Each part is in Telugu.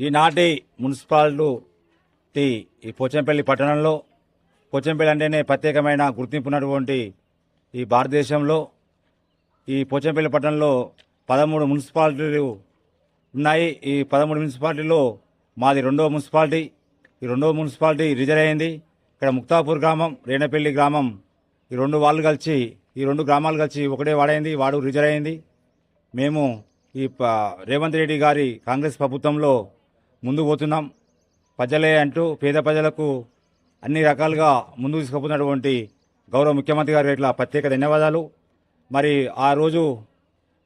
ఈనాటి మున్సిపాలిటీ ఈ పోచంపల్లి పట్టణంలో పోచంపల్లి అంటేనే ప్రత్యేకమైన గుర్తింపు ఉన్నటువంటి ఈ భారతదేశంలో ఈ పోచంపల్లి పట్టణంలో పదమూడు మున్సిపాలిటీలు ఉన్నాయి. ఈ పదమూడు మున్సిపాలిటీలో మాది రెండవ మున్సిపాలిటీ. ఈ రెండవ మున్సిపాలిటీ రిజర్వ్ అయింది. ఇక్కడ ముక్తాపూర్ గ్రామం రేణపల్లి గ్రామం ఈ రెండు వాళ్ళు కలిసి ఈ రెండు గ్రామాలు కలిసి ఒకటే వాడైంది వాడు రిజర్వ్ అయింది. మేము ఈ ప- రేవంత్ రెడ్డి గారి కాంగ్రెస్ ప్రభుత్వంలో ముందుకు పోతున్నాం. ప్రజలే అంటూ పేద ప్రజలకు అన్ని రకాలుగా ముందుకు తీసుకుపోతున్నటువంటి గౌరవ ముఖ్యమంత్రి గారు ఇట్లా ప్రత్యేక ధన్యవాదాలు. మరి ఆ రోజు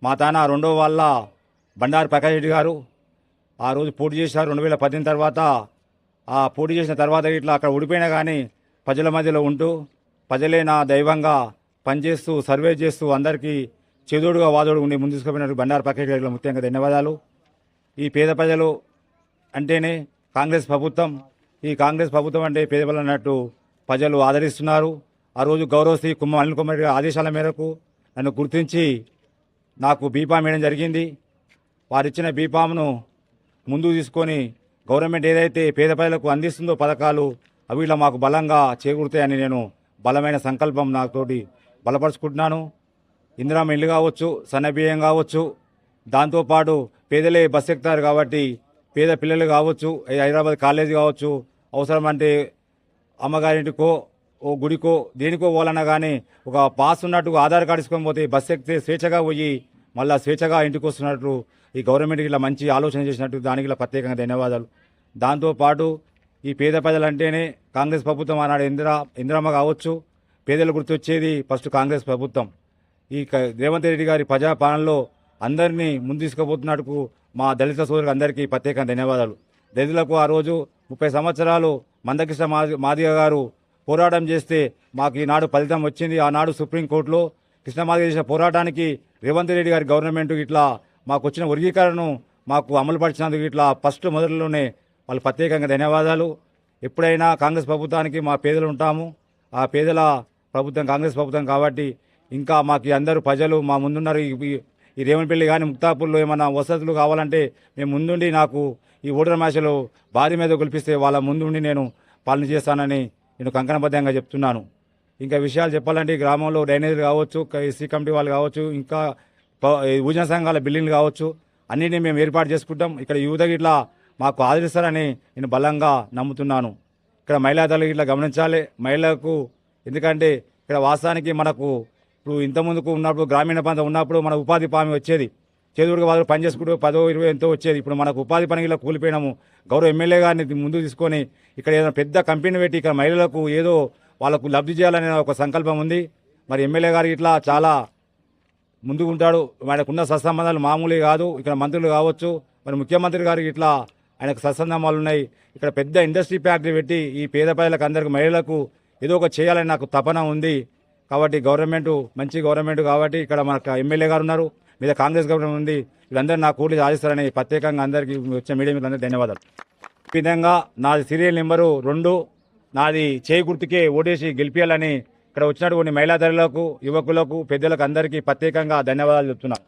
మా తాన రెండో వాళ్ళ బండారు ప్రకాష్ రెడ్డి గారు ఆ రోజు పోటీ చేశారు. రెండు వేల పద్దెనిమిది తర్వాత ఆ పోటీ చేసిన తర్వాత ఇట్లా అక్కడ ఓడిపోయినా కానీ ప్రజల మధ్యలో ఉంటూ ప్రజలే నా దైవంగా పనిచేస్తూ సర్వే చేస్తూ అందరికీ చేదోడుగా వాదోడు ఉండి ముందు తీసుకుపోయినట్టు బండారు ప్రకాష్ గారికి ముఖ్యంగా ధన్యవాదాలు. ఈ పేద ప్రజలు అంటేనే కాంగ్రెస్ ప్రభుత్వం ఈ కాంగ్రెస్ ప్రభుత్వం అంటే పేద అన్నట్టు ప్రజలు ఆదరిస్తున్నారు. ఆ రోజు గౌరవశ్రీ కుమ్మ అనిల్ కుమార్ ఆదేశాల మేరకు నన్ను గుర్తించి నాకు బీపాం వేయడం జరిగింది. వారిచ్చిన బీపాంను ముందు తీసుకొని గవర్నమెంట్ ఏదైతే పేద ప్రజలకు అందిస్తుందో పథకాలు అవి ఇలా మాకు బలంగా చేకూరుతాయని నేను బలమైన సంకల్పం నాతోటి బలపరుచుకుంటున్నాను. ఇందిరామ ఇల్లు కావచ్చు సన్నబియ్యం కావచ్చు దాంతోపాటు పేదలే బస్ ఎక్కుతారు కాబట్టి పేద పిల్లలు కావచ్చు హైదరాబాద్ కాలేజీ కావచ్చు అవసరం అంటే అమ్మగారింటికో ఓ గుడికో దేనికో పోవాలన్నా కానీ ఒక పాస్ ఉన్నట్టు ఆధార్ కార్డు తీసుకొని పోతే బస్సు ఎక్కితే స్వేచ్ఛగా పోయి మళ్ళీ స్వేచ్ఛగా ఇంటికి వస్తున్నట్టు ఈ గవర్నమెంట్కి ఇలా మంచి ఆలోచన చేసినట్టు దానికి ఇలా ప్రత్యేకంగా ధన్యవాదాలు. దాంతోపాటు ఈ పేద ప్రజలంటేనే కాంగ్రెస్ ప్రభుత్వం ఆనాడు ఇందిరా ఇందిరమ్మ కావచ్చు పేదలు గుర్తొచ్చేది ఫస్ట్ కాంగ్రెస్ ప్రభుత్వం. ఈ క- రేవంత్ రెడ్డి గారి ప్రజాపాలనలో అందరినీ ముందు తీసుకుపోతున్నట్టుకు మా దళిత సోదరులకు అందరికీ ప్రత్యేక ధన్యవాదాలు. దళితులకు ఆ రోజు ముప్పై సంవత్సరాలు మందకృష్ణ మాది- మాదిగ గారు పోరాటం చేస్తే మాకు ఈనాడు ఫలితం వచ్చింది. ఆనాడు సుప్రీంకోర్టులో కృష్ణమాదిగ చేసిన పోరాటానికి రేవంత్ రెడ్డి గారి గవర్నమెంట్ ఇట్లా మాకు వచ్చిన వర్గీకరణను మాకు అమలుపరిచినందుకు ఇట్లా ఫస్ట్ మొదట్లోనే వాళ్ళు ప్రత్యేకంగా ధన్యవాదాలు. ఎప్పుడైనా కాంగ్రెస్ ప్రభుత్వానికి మా పేదలు ఉంటాము. ఆ పేదల ప్రభుత్వం కాంగ్రెస్ ప్రభుత్వం కాబట్టి ఇంకా మాకు అందరూ ప్రజలు మా ముందున్నారు. ఈ- ఈ- రేవణపల్లి కానీ ముక్తాపూర్లో ఏమైనా వసతులు కావాలంటే మేము ముందుండి నాకు ఈ ఓటర్ మాషలో భారీ మీద గెలిపిస్తే వాళ్ళ ముందుండి నేను పాలన చేస్తానని నేను కంకణబద్ధంగా చెప్తున్నాను. ఇంకా విషయాలు చెప్పాలంటే గ్రామంలో డ్రైనేజీలు కావచ్చు ఎస్సీ కమిటీ వాళ్ళు కావచ్చు ఇంకా భూజన సంఘాల బిల్డింగ్లు కావచ్చు అన్నిటిని మేము ఏర్పాటు చేసుకుంటాం. ఇక్కడ యువత ఇట్లా మాకు ఆదరిస్తారని నేను బలంగా నమ్ముతున్నాను. ఇక్కడ మహిళా తల్లి ఇట్లా గమనించాలి. మహిళలకు ఎందుకంటే ఇక్కడ వాస్తవానికి మనకు ఇప్పుడు ఇంతకుముందుకు ఉన్నప్పుడు గ్రామీణ ప్రాంతం ఉన్నప్పుడు మన ఉపాధి హామీ వచ్చేది. చేదుడికి వాళ్ళు పని చేసుకుంటూ పదో ఇరవై ఎంతో వచ్చేది. ఇప్పుడు మనకు ఉపాధి పని కూలిపోయినాము. గౌరవ ఎమ్మెల్యే గారిని ముందు తీసుకొని ఇక్కడ ఏదైనా పెద్ద కంపెనీ పెట్టి ఇక్కడ మహిళలకు ఏదో వాళ్ళకు లబ్ధి చేయాలనే ఒక సంకల్పం ఉంది. మరి ఎమ్మెల్యే గారికి ఇట్లా చాలా ముందుకు ఉంటాడు ఆయనకున్న సత్సంబంధాలు మామూలే కాదు. ఇక్కడ మంత్రులు కావచ్చు. మరి ముఖ్యమంత్రి గారికి ఇట్లా ఆయనకు సత్సంబంధాలు ఉన్నాయి. ఇక్కడ పెద్ద ఇండస్ట్రీ ఫ్యాక్టరీ పెట్టి ఈ పేద ప్రజలకు అందరికి మహిళలకు ఏదో ఒక చేయాలని నాకు తపన ఉంది. కాబట్టి గవర్నమెంట్ మంచి గవర్నమెంట్ కాబట్టి ఇక్కడ మనకు ఎమ్మెల్యే గారు ఉన్నారు. మీద కాంగ్రెస్ గవర్నమెంట్ ఉంది. వీళ్ళందరూ నా కూలి సాధిస్తారని ప్రత్యేకంగా అందరికీ వచ్చే మీడియా మిత్రులందరికీ ధన్యవాదాలు. ఈ విధంగా నాది సీరియల్ నెంబరు రెండు. నాది చేయి గుర్తుకే ఓటేసి గెలిపించాలని ఇక్కడ వచ్చినటువంటి మహిళా యువకులకు పెద్దలకు అందరికీ ప్రత్యేకంగా ధన్యవాదాలు చెప్తున్నా.